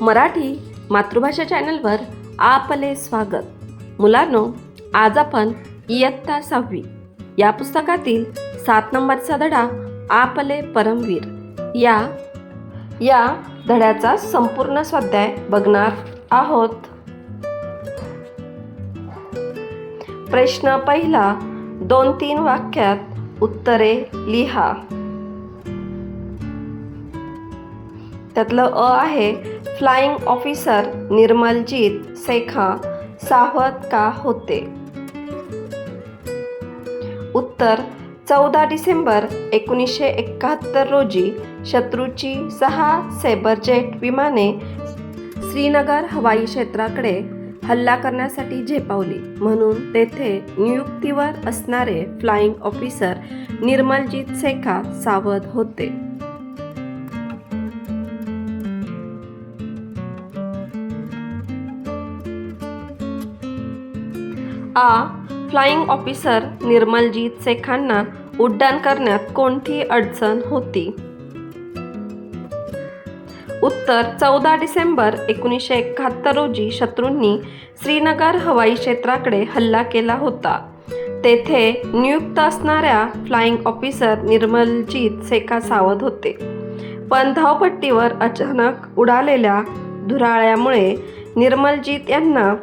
मराठी मातृभाषा चॅनलवर आपले स्वागत. मुलांनो आज आपण इयत्ता सहावी. या पुस्तकातील सात नंबरचा धडा आपले परमवीर. या या धड्याचा संपूर्ण स्वाध्याय बघणार आहोत. प्रश्न पहिला दोन तीन वाक्यात उत्तरे लिहा. त्यातलं अ आहे फ्लाइंग ऑफिसर निर्मलजीत सेखा सावध का होते? उत्तर चौदा डिसेंबर एकोणीसशे एकाहत्तर रोजी शत्रूची सहा सेबरजेट विमाने श्रीनगर हवाई क्षेत्राकडे हल्ला करण्यासाठी झेपावली. म्हणून तेथे नियुक्तीवर असणारे फ्लाइंग ऑफिसर निर्मलजीत सेखा सावध होते. आ. फ्लाइंग ऑफिसर निर्मलजीत शेखांना उड्डाण करण्यात कोणती अडचण होती? उत्तर चौदा डिसेंबर एकोणीसशे एकाहत्तर रोजी शत्रूंनी श्रीनगर हवाई क्षेत्राकडे हल्ला केला होता. तेथे नियुक्त असणाऱ्या फ्लाइंग ऑफिसर निर्मलजीत शेखा सावध होते. पण धावपट्टीवर अचानक उडालेल्या धुराळ्यामुळे निर्मलजीत यांना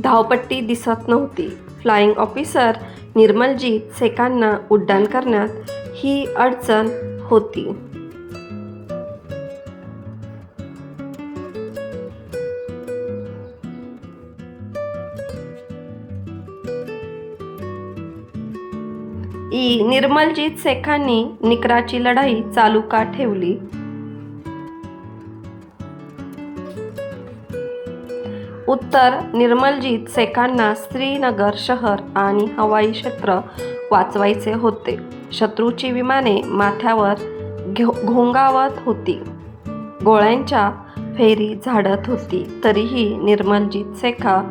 धावपट्टी दिसत नव्हती. फ्लाइंग ऑफिसर निर्मलजीत सेकांना उड्डाण करण्यात ही अडचण होती. ई निर्मलजीत सेखांनी निकराची लढाई चालू का ठेवली? उत्तर निर्मलजीत सेखांना श्रीनगर शहर आणि हवाई क्षेत्र वाचवायचे होते. शत्रूची विमाने माथ्यावर घो घोंगावत होती. गोळ्यांच्या फेरी झाडत होती. तरीही निर्मलजीत सेखा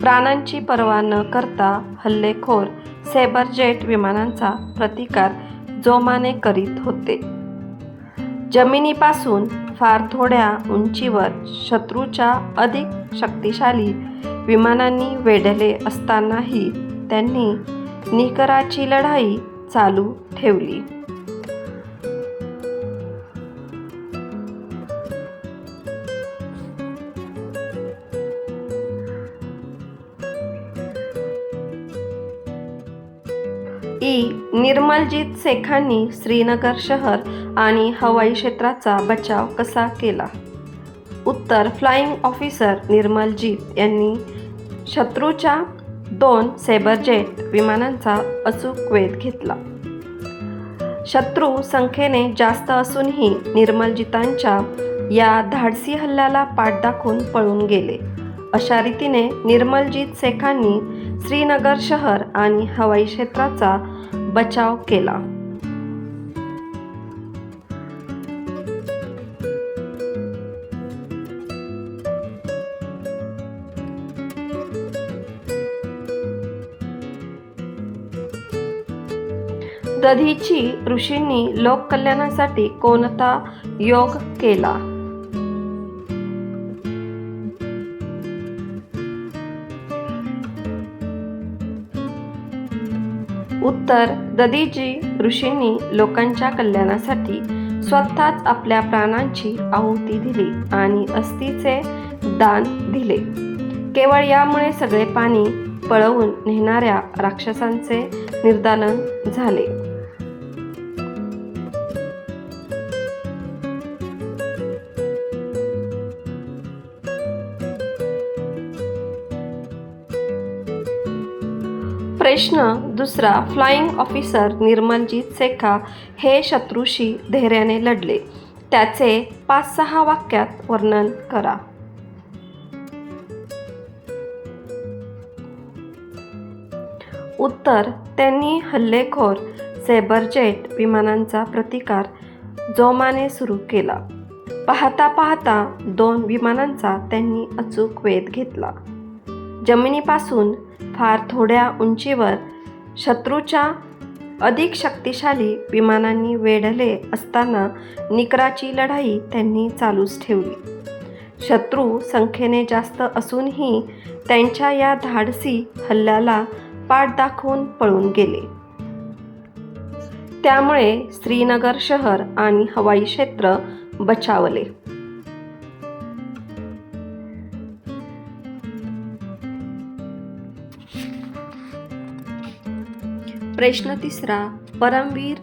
प्राणांची पर्वा न करता हल्लेखोर सेबरजेट विमानांचा प्रतिकार जोमाने करीत होते. जमिनीपासून फार थोड्या उंचीवर शत्रूच्या अधिक शक्तिशाली विमानांनी वेढले असतानाही त्यांनी निकराची लढाई चालू ठेवली. ई. निर्मलजीत शेखांनी श्रीनगर शहर आणि हवाई क्षेत्राचा बचाव कसा केला? उत्तर. फ्लाइंग ऑफिसर निर्मलजीत यांनी शत्रूच्या दोन सेबरजेट विमानांचा अचूक वेध घेतला. शत्रू संख्येने जास्त असूनही निर्मलजितांच्या या धाडसी हल्ल्याला पाठ दाखवून पळून गेले. अशा रीतीने निर्मलजीत शेखांनी श्रीनगर शहर आणि हवाई क्षेत्राचा बचाव केला. दधीची ऋषींनी लोककल्याणासाठी कोणता योग केला? उत्तर ददीजी ऋषींनी लोकांच्या कल्याणासाठी स्वतःच आपल्या प्राणांची आहुती दिली आणि अस्थीचे दान दिले. केवळ यामुळे सगळे पाणी पळवून नेणाऱ्या राक्षसांचे निर्दालन झाले. प्रश्न. दुसरा फ्लाइंग ऑफिसर निर्मलजीत सेखा हे शत्रूशी धैर्याने लढले. त्याचे पाच सहा वाक्यात वर्णन करा. उत्तर त्यांनी हल्लेखोर सेबरजेट विमानांचा प्रतिकार जोमाने सुरू केला. पाहता पाहता दोन विमानांचा त्यांनी अचूक वेध घेतला. जमिनीपासून फार थोड्या उंचीवर शत्रूच्या अधिक शक्तिशाली विमानांनी वेढले असताना निकराची लढाई त्यांनी चालूच ठेवली. शत्रू संख्येने जास्त असूनही त्यांच्या या धाडसी हल्ल्याला पाठ दाखवून पळून गेले. त्यामुळे श्रीनगर शहर आणि हवाई क्षेत्र बचावले. प्रश्न तिसरा परमवीर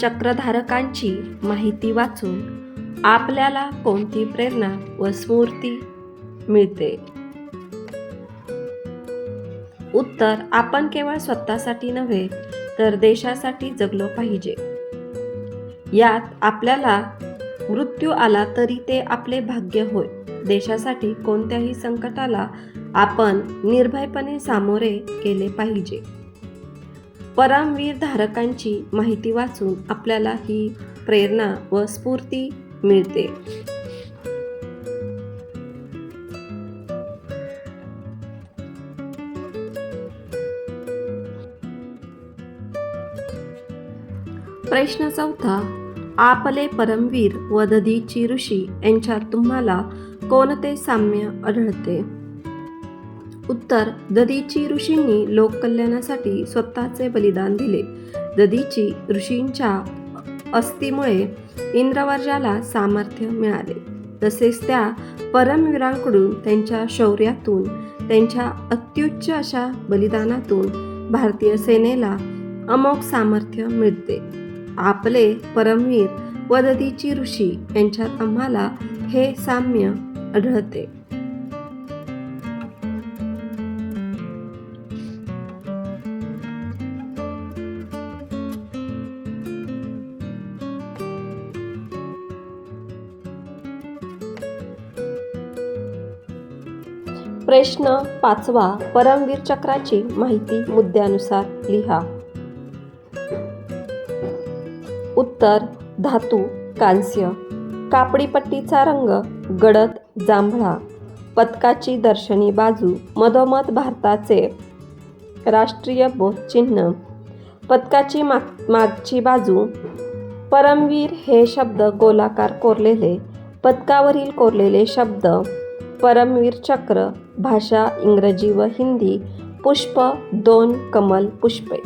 चक्रधारकांची माहिती वाचून आपल्याला कोणती प्रेरणा व स्फूर्ती मिळते? उत्तर आपण केवळ स्वतःसाठी नव्हे तर देशासाठी जगलो पाहिजे. यात आपल्याला मृत्यू आला तरी ते आपले भाग्य होय. देशासाठी कोणत्याही संकटाला आपण निर्भयपणे सामोरे केले पाहिजे. परमवीर धारकांची माहिती वाचून आपल्याला ही प्रेरणा व स्फूर्ती मिळते. प्रश्न चौथा आपले परमवीर व दधीची ऋषी यांच्यात तुम्हाला कोणते साम्य आढळते? उत्तर ददीची ऋषींनी लोककल्याणासाठी स्वतःचे बलिदान दिले. ददीची ऋषींच्या अस्तीमुळे इंद्रवर्जाला सामर्थ्य मिळाले. तसेच त्या परमवीरांकडून त्यांच्या शौर्यातून त्यांच्या अत्युच्च अशा बलिदानातून भारतीय सेनेला अमोघ सामर्थ्य मिळते. आपले परमवीर व ददीची ऋषी यांच्यात आम्हाला हे साम्य आढळते. प्रश्न पाचवा परमवीर चक्राची माहिती मुद्द्यानुसार लिहा. उत्तर धातू कांस्य. कापडी पट्टीचा रंग गडद जांभळा. पथकाची दर्शनी बाजू मधोमध भारताचे. राष्ट्रीय बोधचिन्ह. पथकाची माग मागची बाजू. परमवीर हे शब्द गोलाकार कोरलेले पदकावरील कोरलेले शब्द. परमवीर चक्र भाषा इंग्रजी व हिंदी पुष्प दोन कमल पुष्पे.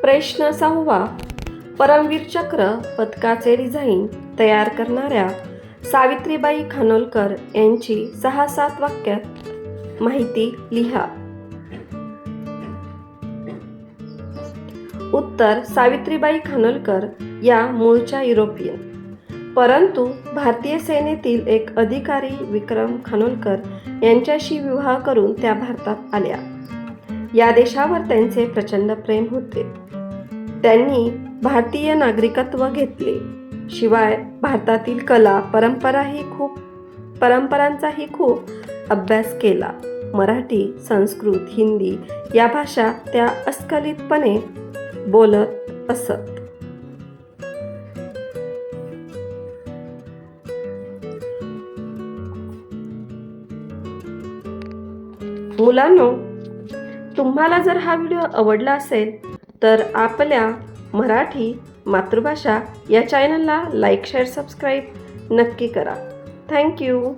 प्रश्न सहावा. परमवीर चक्र पदकाचे डिझाईन तयार करणाऱ्या सावित्रीबाई खानोलकर यांची सहा सात वाक्यात माहिती लिहा. उत्तर सावित्रीबाई खानोलकर या मूळच्या युरोपियन. परंतु भारतीय सेनेतील एक अधिकारी विक्रम खानोलकर यांच्याशी विवाह करून त्या भारतात आल्या. या देशावर त्यांचे प्रचंड प्रेम होते. त्यांनी भारतीय नागरिकत्व घेतले. शिवाय भारतातील कला परंपराही खूप परंपरांचाही खूप अभ्यास केला. मराठी संस्कृत हिंदी या भाषा त्या अस्खलितपणे बोलत असत. मुलांनो तुम्हाला जर हा व्हिडिओ आवडला असेल तर आपल्या मराठी मातृभाषा या चॅनलला लाईक शेअर सबस्क्राईब नक्की करा. थँक्यू